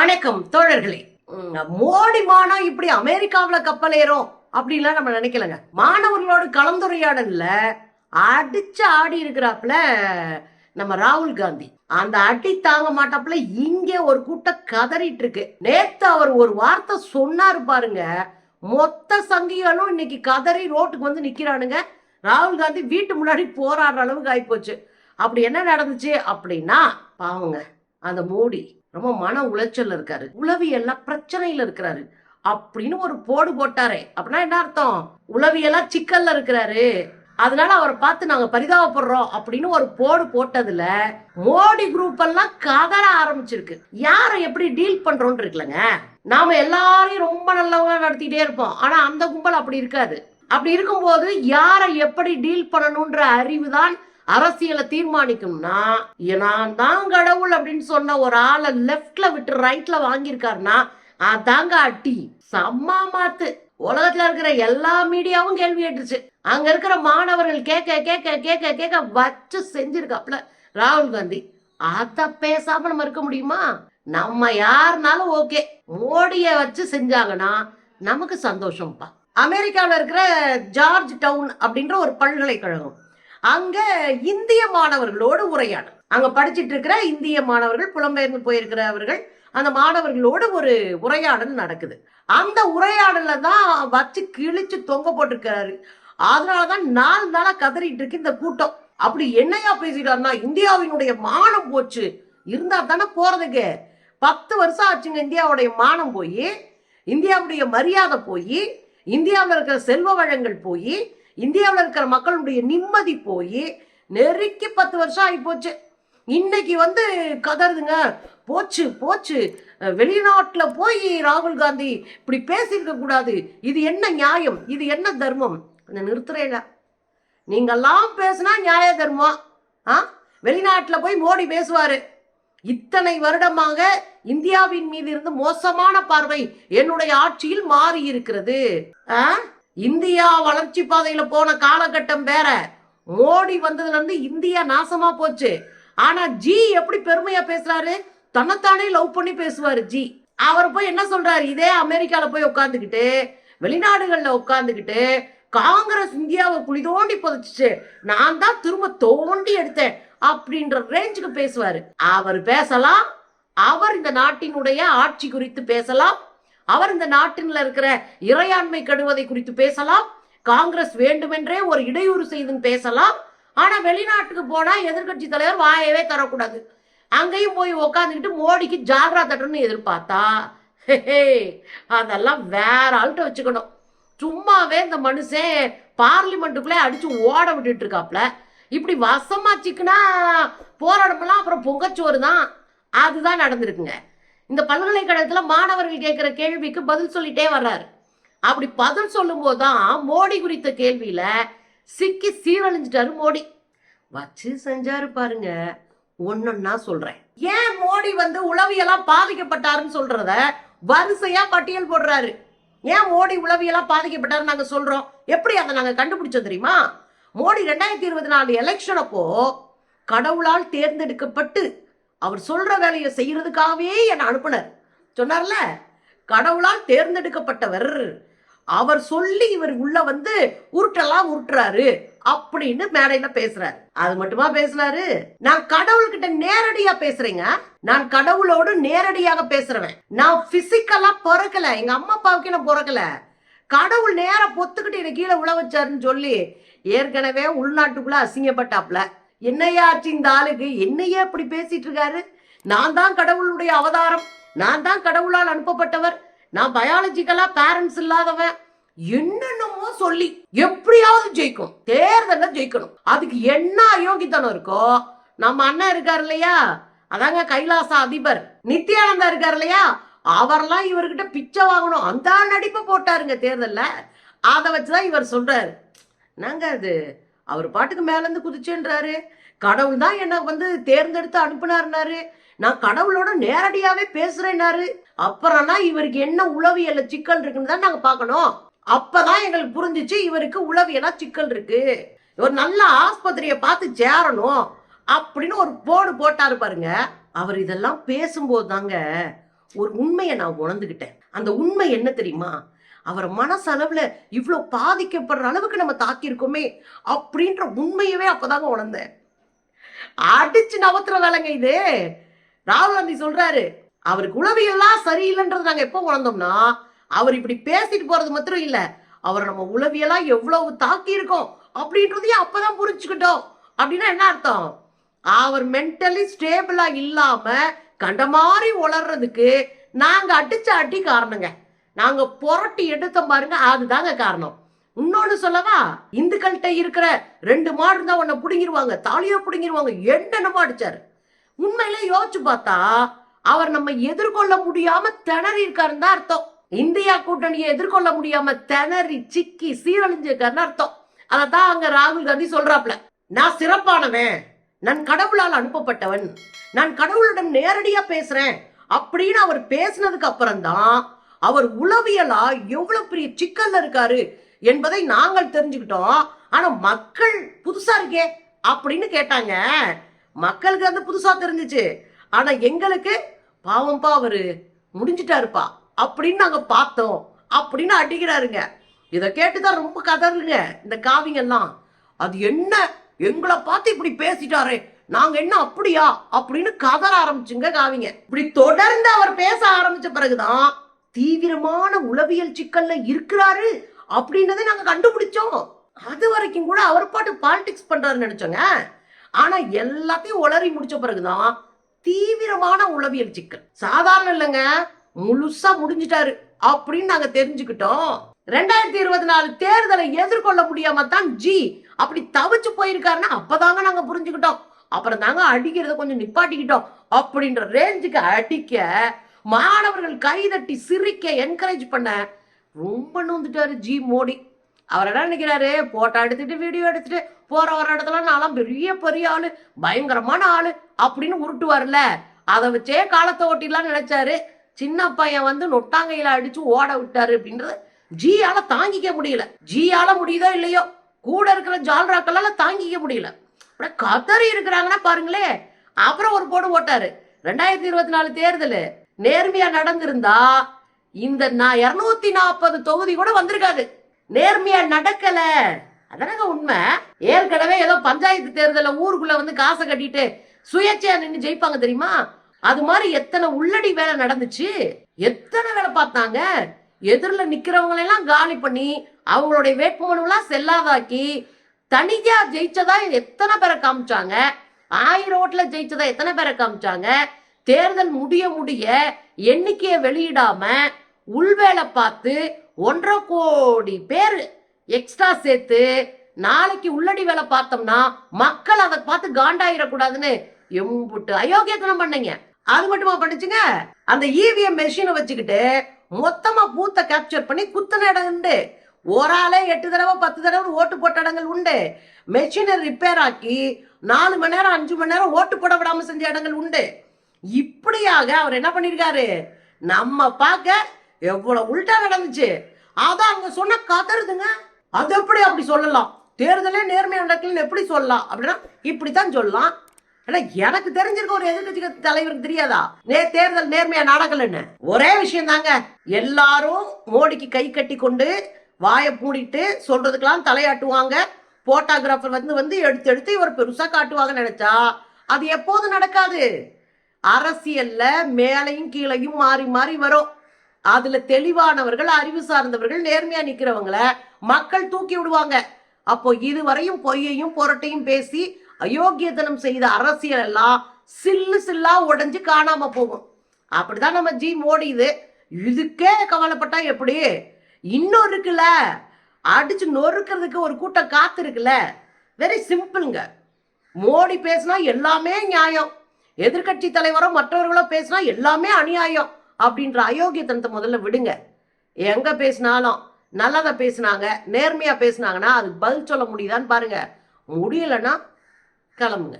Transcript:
வணக்கம் தோழர்களே. மோடி மானம் இப்படி அமெரிக்காவுல கப்பல் ஏறும் அப்படின்லாம் நம்ம நினைக்கலங்க. மாணவர்களோட கலந்துரையாடல்ல அடிச்சு ஆடி இருக்கிறாப்புல நம்ம ராகுல் காந்தி. அந்த அடி தாங்க மாட்டாப்புல இங்கே ஒரு கூட்டம் கதறிட்டு இருக்கு நேத்து அவர் ஒரு வார்த்தை சொன்னாரு பாருங்க. மொத்த சங்கிகளும் இன்னைக்கு கதறி ரோட்டுக்கு வந்து நிக்கிறானுங்க. ராகுல் காந்தி வீட்டு முன்னாடி போராடுற அளவுக்கு ஆயிப்போச்சு. அப்படி என்ன நடந்துச்சு அப்படின்னா பாவங்க அந்த மோடி ரொம்ப மன உளைச்சல் இருக்காரு. உளவியல்ல பிரச்சனையில இருக்கிறாரு. அப்படின்னு ஒரு போடு போட்டாரே. அப்படின்னா என்ன அர்த்தம்? உளவியெல்லாம் சிக்கல்ல இருக்கிறாரு. அதனால அவரை பார்த்து நாங்க பரிதாபப்படுறோம் அப்படின்னு ஒரு போடு போட்டதுல மோடி குரூப் எல்லாம் கதற ஆரம்பிச்சிருக்கு. யாரை எப்படி டீல் பண்றோம்னு இருக்குல்லங்க? நாம எல்லாரையும் ரொம்ப நல்லவங்க நடத்திட்டே இருப்போம். ஆனா அந்த கும்பல் அப்படி இருக்காது. அப்படி இருக்கும்போது யாரை எப்படி டீல் பண்ணணும்ன்ற அறிவு தான் அரசியலை தீர்மானிக்கும்னா நான் தான் கடவுள் அப்படின்னு சொன்ன ஒரு ஆளை லெஃப்ட்ல விட்டு ரைட்ல வாங்கியிருக்காருன்னா அதாங்க அட்டி சம்மா மாத்து. உலகத்துல இருக்கிற எல்லா மீடியாவும் கேள்வி கேட்டுச்சு அங்க இருக்கிற மாணவர்கள் கேட்க கேட்க கேட்க கேட்க வச்சு செஞ்சிருக்காப்ல ராகுல் காந்தி. அத பேசாம நம்ம இருக்க முடியுமா? நம்ம யாருனாலும் ஓகே. மோடிய வச்சு செஞ்சாங்கன்னா நமக்கு சந்தோஷம்ப்பா. அமெரிக்காவில் இருக்கிற ஜார்ஜ் டவுன் அப்படின்ற ஒரு பல்கலைக்கழகம். அங்க இந்திய மாணவர்களோடு உரையாடல். அங்க படிச்சிட்டு இருக்கிற இந்திய மாணவர்கள் புலம்பெயர்ந்து போயிருக்கிறவர்கள் அந்த மாணவர்களோடு ஒரு உரையாடல் நடக்குது. அந்த உரையாடல தான் வச்சு கிழிச்சு தொங்க போட்டிருக்கிறாரு. அதனாலதான் நாலு நாளா கதறிட்டு இருக்கு இந்த கூட்டம். அப்படி என்னையா பேசிட்டாருன்னா இந்தியாவினுடைய மானம் போச்சு. இருந்தா தானே போறதுக்கு. பத்து வருஷம் ஆச்சுங்க இந்தியாவுடைய மானம் போய் இந்தியாவுடைய மரியாதை போய் இந்தியாவில் இருக்கிற செல்வ வளங்கள் போய் இந்தியாவில் இருக்கிற மக்களுடைய நிம்மதி போய் நெருக்கி பத்து வருஷம் ஆகி போச்சு இன்னைக்கு வந்து கதறுதுங்க. போச்சு போச்சு. வெளிநாட்டில் போய் ராகுல் காந்தி இப்படி பேசியிருக்க கூடாது. இது என்ன நியாயம்? இது என்ன தர்மம்? கொஞ்சம் நிறுத்துறேங்க. நீங்கெல்லாம் பேசுனா நியாய தர்மம்? ஆ? வெளிநாட்டில் போய் மோடி பேசுவார். இத்தனை வருடமாக இந்தியாவின் மீது இருந்து மோசமான பார்வை என்னுடைய ஆட்சியில் மாறி இருக்கிறது ஆ? இந்தியா வளர்ச்சி பாதையில போன காலகட்டம் வேற. மோடி வந்ததுல இருந்து இந்தியா நாசமா போச்சு. ஆனா ஜி எப்படி பெருமையா பேசுறாரு? தன்னைத்தானே லவ் பண்ணி பேசுவாரு ஜி. அவர் போய் என்ன சொல்றாரு? இதே அமெரிக்கால போய் உட்காந்துக்கிட்டு வெளிநாடுகள்ல உட்காந்துக்கிட்டு காங்கிரஸ் இந்தியாவை குழி தோண்டி புதைச்சிச்சு. நான் தான் திரும்ப தோண்டி எடுத்தேன் அப்படின்ற ரேஞ்சுக்கு பேசுவாரு. அவர் பேசலாம். அவர் இந்த நாட்டினுடைய ஆட்சி குறித்து பேசலாம். அவர் இந்த நாட்டில் இருக்கிற இறையாண்மை கெடுவதை குறித்து பேசலாம். காங்கிரஸ் வேண்டுமென்றே ஒரு இடையூறு செய்துன்னு பேசலாம். ஆனா வெளிநாட்டுக்கு போனா எதிர்க்கட்சி தலைவர் வாயவே தரக்கூடாது. அங்கேயும் போய் உக்காந்துக்கிட்டு மோடிக்கு ஜால்ரா தட்டணும்னு எதிர்பார்த்தா அதெல்லாம் வேற ஆள்கிட்ட வச்சுக்கணும். சும்மாவே இந்த மனுஷன் பார்லிமெண்ட்டுக்குள்ளே அடிச்சு ஓட விட்டுட்டு இருக்காப்ல. இப்படி வசமாச்சிக்குன்னா போராடமெல்லாம் அப்புறம் பொங்கச்சோறு தான் அதுதான் நடந்திருக்குங்க. இந்த பல்கலைக்கழகத்துல மாணவர்கள் கேட்குற கேள்விக்கு பதில் சொல்லிட்டே வர்றாரு. அப்படி பதில் சொல்லும் தான் மோடி குறித்த கேள்வியில சிக்கி சீரழிஞ்சிட்டாரு மோடி. வச்சு செஞ்சாரு பாருங்க. ஒன்னொன்னா சொல்றேன். ஏன் மோடி வந்து உளவியெல்லாம் பாதிக்கப்பட்டாருன்னு சொல்றத வரிசையா பட்டியல் போடுறாரு. ஏன் மோடி உளவியெல்லாம் பாதிக்கப்பட்டாருன்னு நாங்க சொல்றோம். எப்படி அதை நாங்க கண்டுபிடிச்சோம் தெரியுமா? மோடி ரெண்டாயிரத்தி இருபத்தி நாலு எலெக்ஷன் அப்போ கடவுளால் தேர்ந்தெடுக்கப்பட்டு அவர் சொல்ற வேலையை செய்யறதுக்காகவே என்னை அனுப்புனர். சொன்னார்ல கடவுளால் தேர்ந்தெடுக்கப்பட்டவர். அவர் சொல்லி இவர் உள்ள வந்து உருட்டெல்லாம் உருட்டுறாரு அப்படின்னு மேடையில பேசுறாரு. அது மட்டுமா பேசுறாரு? நான் கடவுள்கிட்ட நேரடியா பேசுறேங்க. நான் கடவுளோடு நேரடியாக பேசுறவன். நான் பிசிக்கலா பிறக்கல. எங்க அம்மா அப்பாவுக்கு நான் பிறக்கல? கடவுள் நேரம் பொத்துக்கிட்டு என்னை கீழே உழ வச்சாருன்னு சொல்லி ஏற்கனவே உள்நாட்டுக்குள்ள அசிங்கப்பட்டாப்ல என்னையா ஆச்சு இந்த ஆளுக்கு என்னையே அப்படி பேசிட்டு இருக்காரு நான் தான் கடவுளுடைய அவதாரம். நான் தான் கடவுளால் அனுப்பப்பட்டவர். நான் பயாலஜிக்கலா பேரண்ட்ஸ் இல்லாதவன். என்னென்னமோ சொல்லி எப்படியாவது ஜெயிக்கும். தேர்தல ஜெயிக்கணும். அதுக்கு என்ன அயோக்கித்தனம் இருக்கோ? நம்ம அண்ணன் இருக்காரு இல்லையா? அதாங்க கைலாச அதிபர். நித்யானந்தா இருக்காரு இல்லையா? அவர்லாம் இவர்கிட்ட பிச்சை வாங்கணும். அந்த நடிப்பை போட்டாருங்க தேர்தல்ல. அதை வச்சுதான் இவர் சொல்றாரு. என்னங்க அது அவர் பாட்டுக்கு மேலேருந்து குதிச்சுன்றாரு. குதிச்சேன்றாரு கடவுள் தான் என்ன வந்து தேர்ந்தெடுத்து அனுப்புனாருனாரு நான் கடவுளோட நேரடியாவே பேசுறேன்னாரு. அப்புறம்னா இவருக்கு என்ன உளவியல்ல சிக்கல் இருக்குன்னு தான் நாங்க பார்க்கணும். அப்பதான் எங்களுக்கு புரிஞ்சிச்சு இவருக்கு உளவியலா சிக்கல் இருக்கு. ஒரு நல்ல ஆஸ்பத்திரியை பார்த்து சேரணும் அப்படின்னு ஒரு போர்டு போட்டாரு பாருங்க. அவர் இதெல்லாம் பேசும்போது தாங்க ஒரு உண்மையை நான் உணர்ந்துகிட்டேன். அந்த உண்மை என்ன தெரியுமா? அவர் மனசளவுல இவ்வளோ பாதிக்கப்படுற அளவுக்கு நம்ம தாக்கியிருக்கோமே அப்படின்ற உண்மையவே அப்பதாங்க உணர்ந்தேன். அடிச்சு நவத்துற வேலைங்க இது. ராகுல் காந்தி சொல்றாரு அவருக்கு உளவியெல்லாம் சரியில்லைன்றது நாங்க எப்போ உணர்ந்தோம்னா அவர் இப்படி பேசிட்டு போறது மாத்திரம் இல்ல. அவர் நம்ம உளவியெல்லாம் எவ்வளவு தாக்கி இருக்கோம் அப்படின்றதையும் அப்பதான் புரிஞ்சுக்கிட்டோம். அப்படின்னா என்ன அர்த்தம்? அவர் மென்டலி ஸ்டேபிளா இல்லாம கண்ட மாதிரி உளர்றதுக்கு நாங்க அடிச்ச அடி காரணங்க. நாங்க புரட்டி எடுத்தோம் பாருங்க அதுதாங்க காரணம். இன்னொன்னு சொல்லவா இந்துக்கள்கிட்ட இருக்கிற ரெண்டு மாடு இருந்தா உன்னை புடுங்கிருவாங்க தாலியோ புடுங்கிருவாங்க என்னென்னமோ அடிச்சாரு. உண்மையில யோசிச்சு பார்த்தா அவர் நம்ம எதிர்கொள்ள முடியாம திணறி இருக்காருன்னு தான் அர்த்தம். இந்தியா கூட்டணியை எதிர்கொள்ள முடியாம திணறி சிக்கி சீரழிஞ்சிருக்காருன்னு அர்த்தம். அதத்தான் அங்க ராகுல் காந்தி சொல்றாப்ல நான் சிறப்பானவன் நான் கடவுளால் அனுப்பப்பட்டவன் நான் கடவுளிடம் நேரடியா பேசுறேன் அப்படின்னு அவர் பேசினதுக்கு அப்புறம்தான் அவர் உளவியலா எவ்வளவு பெரிய சிக்கல்ல இருக்காரு என்பதை நாங்கள் தெரிஞ்சுக்கிட்டோம். ஆனா மக்கள் புதுசா இருக்கே அப்படின்னு கேட்டாங்க. மக்களுக்கு அது புதுசா தெரிஞ்சுச்சு. ஆனா எங்களுக்கு பாவம்பா அவரு முடிஞ்சிட்டாருப்பா அப்படின்னு நாங்க பார்த்தோம் அப்படின்னு அடிக்கிறாருங்க. இதை கேட்டுதான் ரொம்ப கதறுங்க இந்த காவிங்கெல்லாம். அது என்ன? எங்களை பார்த்து இப்படி பேசிட்டாரே நாங்க என்ன அப்படியா அப்படின்னு கதற ஆரம்பிச்சுங்க காவிங்க. இப்படி தொடர்ந்து அவர் பேச ஆரம்பிச்ச பிறகுதான் தீவிரமான உளவியல் சிக்கல்ல இருக்கிறாரு அப்படின்றத நாங்க கண்டுபிடிச்சோம். அது வரைக்கும் கூட அவர் பாட்டு பாலிடிக்ஸ் பண்றாருன்னு நினைச்சோங்க. ஆனா எல்லாத்தையும் உளறி முடிச்ச பிறகுதான் தீவிரமான உளவியல் சிக்கல். சாதாரண இல்லைங்க முழுசா முடிஞ்சிட்டாரு அப்படின்னு நாங்க தெரிஞ்சுக்கிட்டோம். ரெண்டாயிரத்தி இருபத்தி நாலு தேர்தலை எதிர்கொள்ள முடியாம தான் ஜி அப்படி தவிச்சு போயிருக்காருன்னா அப்பதாங்க நாங்க புரிஞ்சுக்கிட்டோம். அப்புறம் தாங்க அடிக்கிறத கொஞ்சம் நிப்பாட்டிக்கிட்டோம். அப்படின்ற ரேஞ்சுக்கு அடிக்க மாணவர்கள் கைதட்டி சிரிக்க என்கரேஜ் பண்ண ரொம்ப நொந்துட்டாரு ஜி மோடி. அவர் என்ன நினைக்கிறாரு? போட்டோ எடுத்துட்டு வீடியோ எடுத்துட்டு போற வர இடத்துல நான்லாம் பெரிய பெரிய ஆளு பயங்கரமான ஆளு அப்படின்னு உருட்டுவார்ல அதை வச்சே காலத்தை ஓட்டிலாம் நினைச்சாரு. சின்ன பையன் வந்து நொட்டாங்கையில அடிச்சு ஓட விட்டாரு அப்படின்றது ஜியால தாங்கிக்க முடியல. ஜியால முடியுதோ இல்லையோ கூட இருக்கிற ஜால்ராக்களால தாங்கிக்க முடியல. அப்படியே கதறி இருக்கிறாங்கன்னா பாருங்களே. அப்புறம் ஒரு போடு ஓட்டாரு. ரெண்டாயிரத்தி இருபத்தி நாலு தேர்தல் நேர்மையா நடந்திருந்தா இந்த நான் இருநூத்தி நாற்பது தொகுதி கூட வந்திருக்காது. நேர்மையா நடக்கல. அதானங்க உண்மை? ஏற்கனவே ஏதோ பஞ்சாயத்து தேர்தலில் ஊருக்குள்ள வந்து காசை கட்டிட்டு சுயேட்சையா நின்று ஜெயிப்பாங்க தெரியுமா? அது மாதிரி எத்தனை உள்ளடி வேலை நடந்துச்சு? எத்தனை வேலை பார்த்தாங்க? எதிரில் நிக்கிறவங்களெல்லாம் காலி பண்ணி அவங்களுடைய வேட்புமனுவெல்லாம் செல்லாதாக்கி தனியா ஜெயிச்சதா எத்தனை பேரை காமிச்சாங்க? ஆயிரம் ஓட்டுல ஜெயிச்சதா எத்தனை பேரை காமிச்சாங்க? தேர்தல் முடிய முடிய எண்ணிக்கையை வெளியிடாம உள்வேளை பார்த்து ஒன்றரை கோடி பேர் எக்ஸ்ட்ரா சேர்த்து நாளைக்கு உள்ளடி வேலை பார்த்தோம்னா மக்கள் அதை பார்த்து காண்டாயிடக்கூடாதுன்னு எம்புட்டு அயோக்கியத்தனம் பண்ணீங்க. அது மட்டுமா பண்ணுச்சுங்க? அந்த இவிஎம் மெஷினை வச்சுக்கிட்டு மொத்தமா பூத்த கேப்சர் பண்ணி குத்தின இடம் உண்டு. ஒரு ஆளே எட்டு தடவை பத்து தடவை ஓட்டு போட்ட இடங்கள் உண்டு. மெஷினை ரிப்பேர் ஆக்கி நாலு மணி நேரம் அஞ்சு மணி நேரம் ஓட்டு போட விடாம செஞ்ச இடங்கள் உண்டு. இப்படியாக அவர் என்ன பண்ணிருக்காரு? நம்ம பார்க்க எவ்வளவு உள்டா நடந்துச்சு. அதான் அங்க சொன்ன கதறுதுங்க. அது எப்படி அப்படி சொல்லலாம்? தேர்தலே நேர்மையா நடக்கலன்னு எப்படி சொல்லலாம்? அப்படின்னா இப்படித்தான் சொல்லலாம். ஏன்னா எனக்கு தெரிஞ்சிருக்க ஒரு எதிர்கட்சி தலைவருக்கு தெரியாதா? நே தேர்தல் நேர்மையா நடக்கலன்னு. ஒரே விஷயம் தாங்க. எல்லாரும் மோடிக்கு கை கட்டி கொண்டு வாயை மூடிட்டு சொல்றதுக்கெல்லாம் தலையாட்டுவாங்க. போட்டோகிராஃபர் வந்து வந்து எடுத்து எடுத்து இவர் பெருசா காட்டுவாங்கன்னு நினைச்சா அது எப்போது நடக்காது. அரசியல்ல மேலையும் கீழையும் மாறி மாறி வரும். அதுல தெளிவானவர்கள் அறிவு சார்ந்தவர்கள் நேர்மையா நிக்கிறவங்கள மக்கள் தூக்கி விடுவாங்க. அப்போ இதுவரையும் பொய்யையும் புரட்டையும் பேசி அயோக்கியத்தனம் செய்த அரசியல் எல்லாம் சில்லு சில்லா உடஞ்சு காணாம போகும். அப்படிதான் நம்ம ஜி மோடி இது. இதுக்கே கவலைப்பட்டா எப்படி? இன்னும் இருக்குல்ல? அடிச்சு நொறுக்கிறதுக்கு ஒரு கூட்டம் காத்து இருக்குல்ல? வெரி சிம்பிள்ங்க மோடி பேசினா எல்லாமே நியாயம். எதிர்க்கட்சி தலைவரோ மற்றவர்களோ பேசினா எல்லாமே அநியாயம் அப்படின்ற அயோக்கியத்தனத்தை முதல்ல விடுங்க. எங்க பேசினாலும் நல்லதை பேசினாங்க நேர்மையா பேசினாங்கன்னா அதுக்கு பதில் சொல்ல முடியுதான்னு பாருங்க. முடியலன்னா கிளம்புங்க.